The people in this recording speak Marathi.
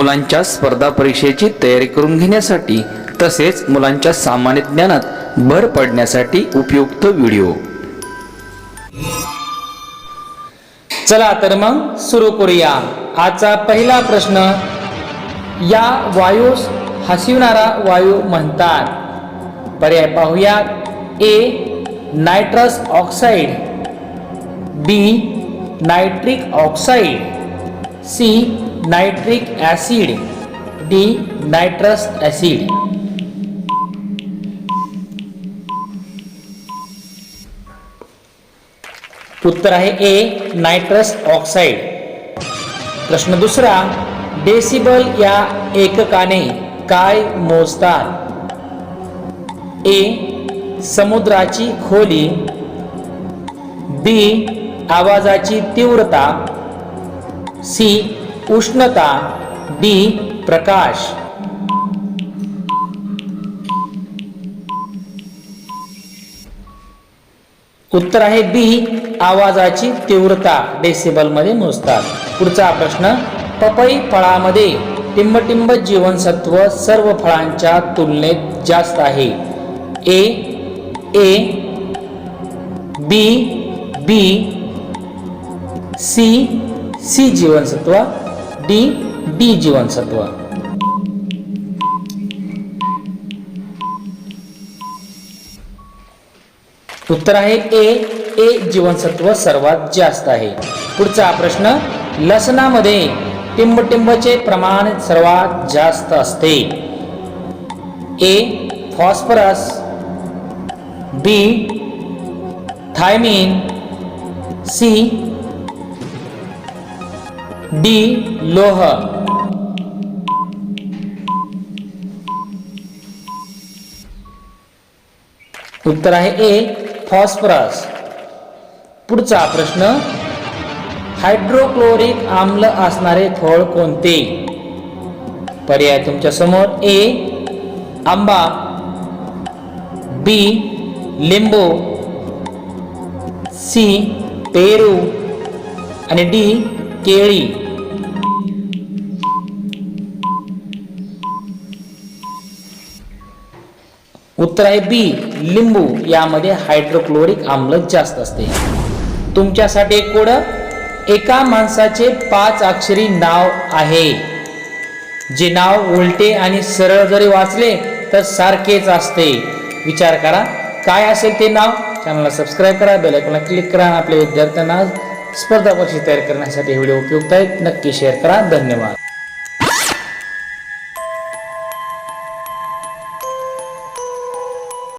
मुलांच्या स्पर्धा परीक्षेची तयारी करून घेण्यासाठी तसेच मुलांच्या सामान्य ज्ञानात भर पडण्यासाठी उपयुक्त व्हिडिओ. चला तर मग सुरू करूया. आजचा पहिला प्रश्न या वायूस हसिवणारा वायू म्हणतात. पर्याय पाहूयात A nitrous oxide. B nitric oxide. C nitric acid D nitrous acid. उत्तर आहे ए नायट्रस ऑक्साईड. प्रश्न दुसरा डेसिबल या एककाने काय मोजतात? ए समुद्राची खोली. बी आवाजाची तीव्रता. सी उष्णता डी प्रकाश. उत्तर आहे बी आवाजाची तीव्रता डेसिबलमध्ये मोजतात. पुढचा प्रश्न पपई फळामध्ये टिंबटिंब जीवनसत्व सर्व फळांच्या तुलनेत जास्त आहे. A A B B C C जीवनसत्व डी डी जीवनसत्व. उत्तर आहे ए. ए जीवनसत्व सर्वात जास्त आहे. पुढचा प्रश्न लसणामध्ये टिंबटिंबचे प्रमाण सर्वात जास्त असते. A. Phosphorus. B. Thiamine. C. D लोह. उत्तर आहे ए फॉस्फरस. पुढचा प्रश्न हायड्रोक्लोरिक आम्ल असणारे फळ कोणते? पर्याय तुमच्यासमोर ए आंबा बी लिंबू सी पेरू आणि डी केळी. उत्तर आहे बी लिंबू. यामध्ये हायड्रोक्लोरिक आम्ल जास्त असते. तुमच्यासाठी एक कोड एका माणसाचे पाच अक्षरी नाव आहे. जे नाव उलटे आणि सरळ जरी वाचले तर सारखेच असते. विचार करा काय असेल ते नाव? चॅनलला सबस्क्राईब करा बेलायकॉनला क्लिक करा आपल्या विद्यार्थ्यांना स्पर्धा परीक्षा तयार करण्यासाठी व्हिडिओ उपयुक्त आहेत नक्की शेअर करा. धन्यवाद.